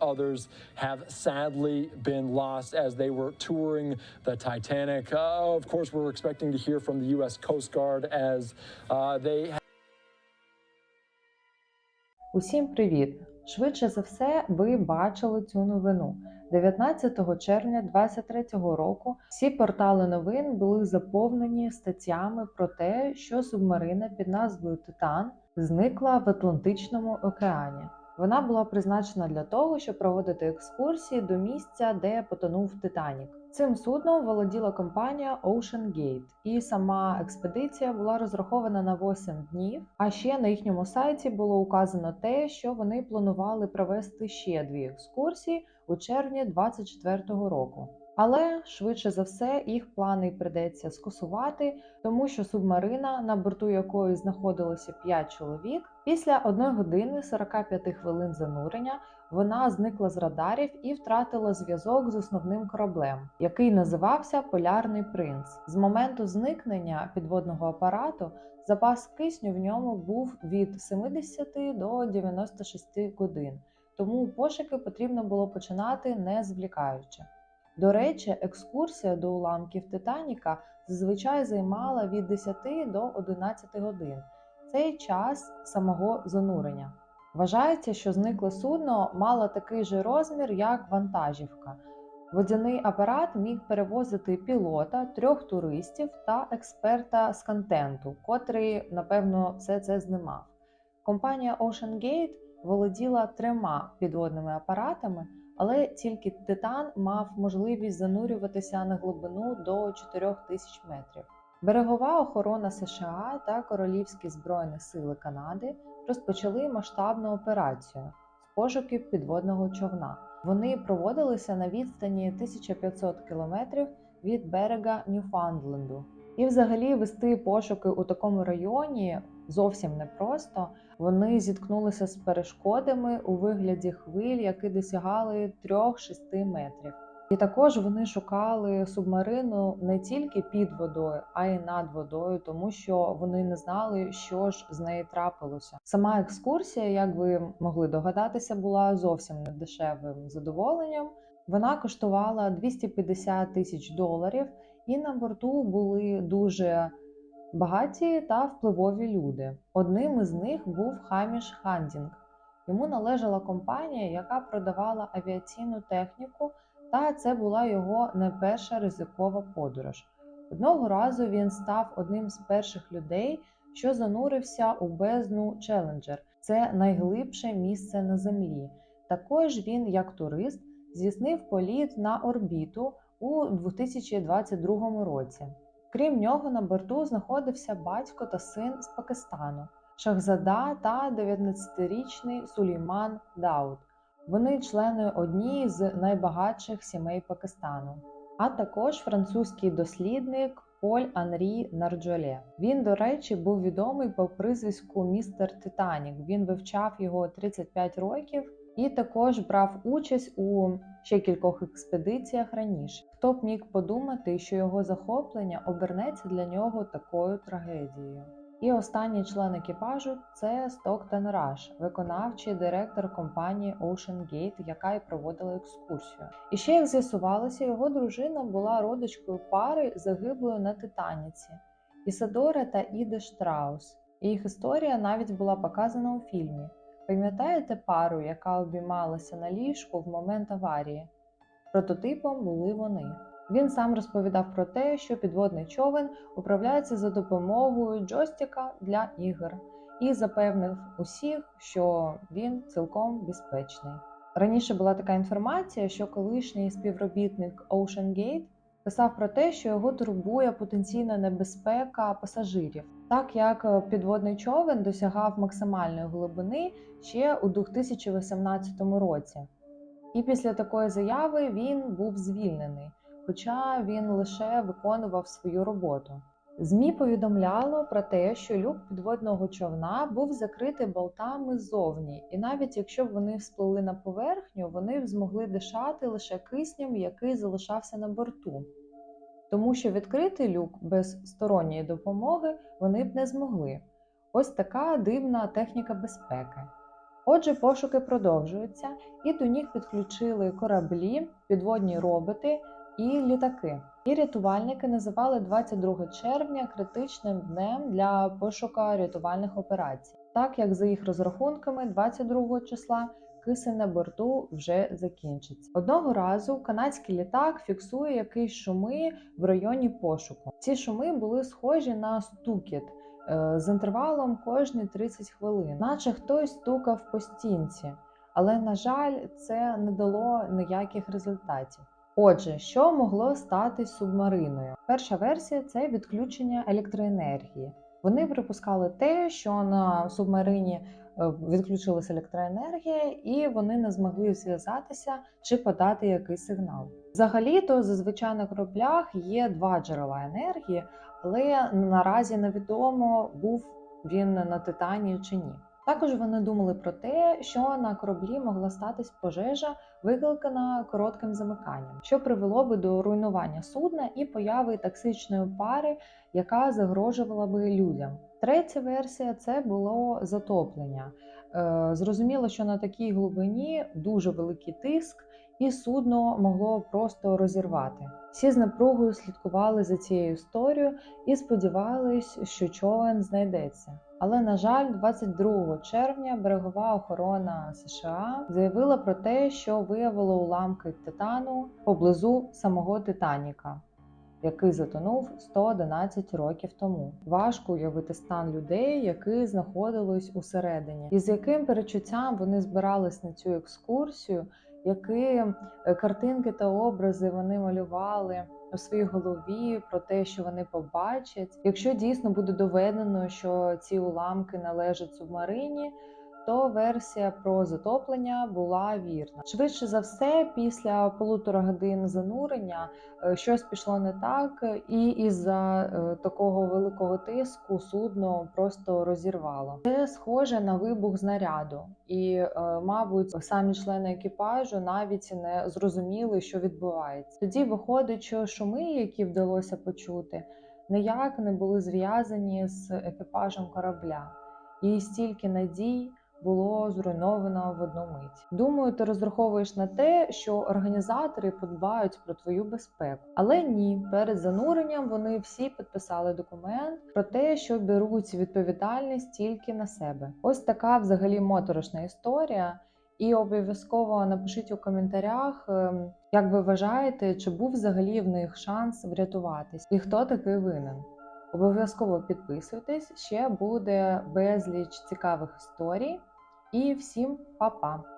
others have sadly been lost as they were touring the Titanic. Uh, of course, we're expecting to hear from the U.S. Coast Guard as uh, they Усім привіт! Швидше за все, ви бачили цю новину. 19 червня 2023 року всі портали новин були заповнені статтями про те, що субмарина під назвою Титан зникла в Атлантичному океані. Вона була призначена для того, щоб проводити екскурсії до місця, де потонув Титанік. Цим судном володіла компанія Ocean Gate, і сама експедиція була розрахована на 8 днів. А ще на їхньому сайті було указано те, що вони планували провести ще дві екскурсії у червні 2024 року. Але швидше за все їх плани придеться скасувати, тому що субмарина, на борту якої знаходилося 5 чоловік, після 1 години 45 хвилин занурення вона зникла з радарів і втратила зв'язок з основним кораблем, який називався Полярний Принц. З моменту зникнення підводного апарату запас кисню в ньому був від 70 до 96 годин, тому пошуки потрібно було починати не звлікаючи. До речі, екскурсія до уламків Титаніка зазвичай займала від 10 до 11 годин. Цей час самого занурення. Вважається, що зникле судно мало такий же розмір, як вантажівка. Водяний апарат міг перевозити пілота, трьох туристів та експерта з контенту, котрий, напевно, все це знімав. Компанія OceanGate володіла трьома підводними апаратами, але тільки Титан мав можливість занурюватися на глибину до 4000 метрів. Берегова охорона США та Королівські Збройні Сили Канади розпочали масштабну операцію з пошуків підводного човна. Вони проводилися на відстані 1500 кілометрів від берега Ньюфаундленду. І, взагалі, вести пошуки у такому районі зовсім непросто. Вони зіткнулися з перешкодами у вигляді хвиль, які досягали 3-6 метрів. І також вони шукали субмарину не тільки під водою, а й над водою, тому що вони не знали, що ж з нею трапилося. Сама екскурсія, як ви могли догадатися, була зовсім не дешевим задоволенням. Вона коштувала 250 тисяч доларів, і на борту були дуже багаті та впливові люди. Одним із них був Хаміш Хандінг. Йому належала компанія, яка продавала авіаційну техніку та це була його не перша ризикова подорож. Одного разу він став одним з перших людей, що занурився у бездну Челенджер. Це найглибше місце на землі. Також він, як турист, здійснив політ на орбіту у 2022 році. Крім нього, на борту знаходився батько та син з Пакистану, Шахзада та 19-річний Сулейман Дауд. Вони члени однієї з найбагатших сімей Пакистану, а також французький дослідник Поль Анрі Нарджоле. Він, до речі, був відомий по прізвиську містер Титанік. Він вивчав його 35 років і також брав участь у ще кількох експедиціях раніше. Хто б міг подумати, що його захоплення обернеться для нього такою трагедією. І останній член екіпажу це Стоктон Раш, виконавчий директор компанії Ocean Gate, яка й проводила екскурсію. І ще як з'ясувалося, його дружина була родичкою пари загиблої на Титаніці Ісадора та Іде Штраус. Їх історія навіть була показана у фільмі. Пам'ятаєте пару, яка обіймалася на ліжку в момент аварії? Прототипом були вони. Він сам розповідав про те, що підводний човен управляється за допомогою джойстика для ігор, і запевнив усіх, що він цілком безпечний. Раніше була така інформація, що колишній співробітник OceanGate писав про те, що його турбує потенційна небезпека пасажирів, так як підводний човен досягав максимальної глибини ще у 2018 році. І після такої заяви він був звільнений хоча він лише виконував свою роботу. ЗМІ повідомляло про те, що люк підводного човна був закритий болтами ззовні, і навіть якщо б вони всплили на поверхню, вони б змогли дишати лише киснем, який залишався на борту. Тому що відкрити люк без сторонньої допомоги вони б не змогли. Ось така дивна техніка безпеки. Отже, пошуки продовжуються, і до них підключили кораблі, підводні роботи і літаки. І рятувальники називали 22 червня критичним днем для пошука рятувальних операцій, так як за їх розрахунками, 22 числа кисень на борту вже закінчиться. Одного разу канадський літак фіксує якісь шуми в районі пошуку. Ці шуми були схожі на стукіт е, з інтервалом кожні 30 хвилин, наче хтось стукав по стінці. Але, на жаль, це не дало ніяких результатів. Отже, що могло стати субмариною? Перша версія це відключення електроенергії. Вони припускали те, що на субмарині відключилася електроенергія, і вони не змогли зв'язатися чи подати якийсь сигнал. Взагалі-то зазвичай на кораблях є два джерела енергії, але наразі невідомо, був він на Титані чи ні. Також вони думали про те, що на кораблі могла статись пожежа, викликана коротким замиканням, що привело би до руйнування судна і появи токсичної пари, яка загрожувала би людям. Третя версія це було затоплення. Е, Зрозуміло, що на такій глибині дуже великий тиск, і судно могло просто розірвати. Всі з напругою слідкували за цією історією і сподівались, що човен знайдеться. Але на жаль, 22 червня берегова охорона США заявила про те, що виявила уламки титану поблизу самого Титаніка, який затонув 111 років тому. Важко уявити стан людей, які знаходились усередині, і з яким перечуттям вони збирались на цю екскурсію, які е, картинки та образи вони малювали у своїй голові про те, що вони побачать. Якщо дійсно буде доведено, що ці уламки належать субмарині, то версія про затоплення була вірна. Швидше за все, після полутора годин занурення е, щось пішло не так, і із-за е, такого великого тиску судно просто розірвало. Це схоже на вибух знаряду, і, е, мабуть, самі члени екіпажу навіть не зрозуміли, що відбувається. Тоді виходить, що шуми, які вдалося почути, ніяк не були зв'язані з екіпажем корабля, і стільки надій було зруйновано в одну мить. Думаю, ти розраховуєш на те, що організатори подбають про твою безпеку. Але ні, перед зануренням вони всі підписали документ про те, що беруть відповідальність тільки на себе. Ось така взагалі моторошна історія. І обов'язково напишіть у коментарях, ем, як ви вважаєте, чи був взагалі в них шанс врятуватись, і хто такий винен. Обов'язково підписуйтесь, ще буде безліч цікавих історій. І всім па-па!